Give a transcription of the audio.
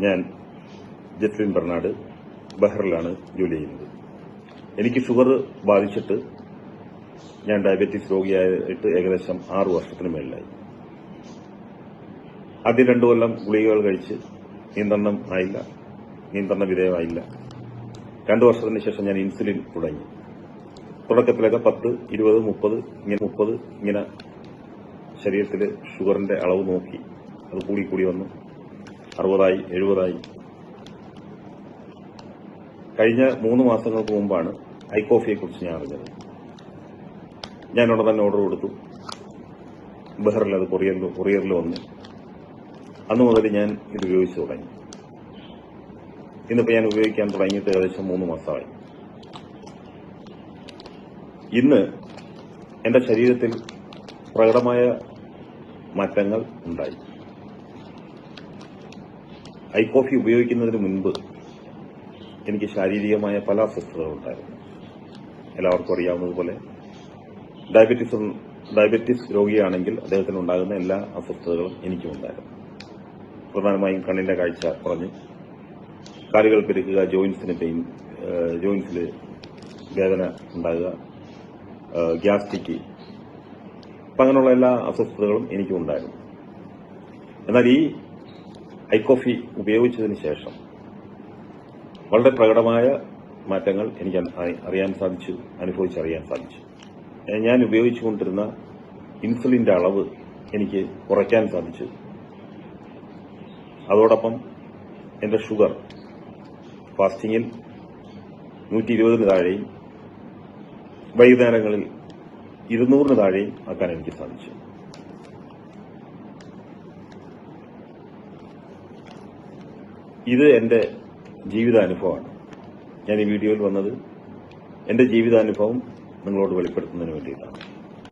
ഞാൻ ജസ്ലിൻ ബർണാട് ബഹ്റിലാണ് ജോലി ചെയ്യുന്നത്. എനിക്ക് ഷുഗർ ബാധിച്ചിട്ട് ഞാൻ ഡയബറ്റീസ് രോഗിയായിട്ട് ഏകദേശം ആറു വർഷത്തിന് മേളിലായി. ആദ്യം രണ്ടു കൊല്ലം ഗുളികകൾ കഴിച്ച് നിയന്ത്രണം ആയില്ല നിയന്ത്രണ വിധേയമായില്ല. രണ്ടു വർഷത്തിന് ശേഷം ഞാൻ ഇൻസുലിൻ തുടങ്ങി. തുടക്കത്തിലൊക്കെ പത്ത് ഇരുപത് മുപ്പത് ഇങ്ങനെ മുപ്പത് ഇങ്ങനെ ശരീരത്തിൽ ഷുഗറിന്റെ അളവ് നോക്കി. അത് കൂടി കൂടി വന്നു. അറുപതായി എഴുപതായി. കഴിഞ്ഞ മൂന്ന് മാസങ്ങൾക്ക് മുമ്പാണ് ഐക്കോഫിയെ കുറിച്ച് ഞാൻ അറിഞ്ഞത്. ഉടൻ തന്നെ ഓർഡർ കൊടുത്തു. ബഹറിൽ അത് കൊറിയറിൽ കൊറിയറിൽ വന്നു. അന്ന് മുതൽ ഞാൻ ഇത് ഉപയോഗിച്ചു തുടങ്ങി. ഇന്നിപ്പോൾ ഞാൻ ഉപയോഗിക്കാൻ തുടങ്ങിയിട്ട് ഏകദേശം മൂന്ന് മാസമായി. ഇന്ന് എന്റെ ശരീരത്തിൽ പ്രകടമായ മാറ്റങ്ങൾ ഉണ്ടായി. ഐ കോഫി ഉപയോഗിക്കുന്നതിന് മുൻപ് എനിക്ക് ശാരീരികമായ പല അസ്വസ്ഥതകളുണ്ടായിരുന്നു എല്ലാവർക്കും അറിയാവുന്നതുപോലെ ഡയബറ്റീസ് ഡയബറ്റിസ് രോഗിയാണെങ്കിൽ അദ്ദേഹത്തിന് ഉണ്ടാകുന്ന എല്ലാ അസ്വസ്ഥതകളും എനിക്കും ഉണ്ടായിരുന്നു. പ്രധാനമായും കണ്ണിന്റെ കാഴ്ച കുറഞ്ഞു കാലുകൾ പെരുക്കുക ജോയിൻസിന് പെയിൻ ജോയിൻസിൽ വേദന ഉണ്ടാകുക ഗ്യാസ്ട്രിക്ക് അപ്പം അങ്ങനെയുള്ള എല്ലാ അസ്വസ്ഥതകളും എനിക്കും ഉണ്ടായിരുന്നു. എന്നാൽ ഈ ഐക്കോഫി ഉപയോഗിച്ചതിന് ശേഷം വളരെ പ്രകടമായ മാറ്റങ്ങൾ എനിക്ക് അറിയാൻ സാധിച്ചു അനുഭവിച്ചറിയാൻ സാധിച്ചു. ഞാൻ ഉപയോഗിച്ചുകൊണ്ടിരുന്ന ഇൻസുലിന്റെ അളവ് എനിക്ക് കുറയ്ക്കാൻ സാധിച്ചു. അതോടൊപ്പം എന്റെ ഷുഗർ ഫാസ്റ്റിങ്ങിൽ നൂറ്റി ഇരുപതിന് താഴെയും വൈകുന്നേരങ്ങളിൽ ഇരുന്നൂറിന് താഴെയും ആക്കാൻ എനിക്ക് സാധിച്ചു. ഇത് എന്റെ ജീവിതാനുഭവമാണ്. ഞാൻ ഈ വീഡിയോയിൽ വന്നത് എന്റെ ജീവിതാനുഭവം നിങ്ങളോട് വെളിപ്പെടുത്തുന്നതിന് വേണ്ടിയിട്ടാണ്.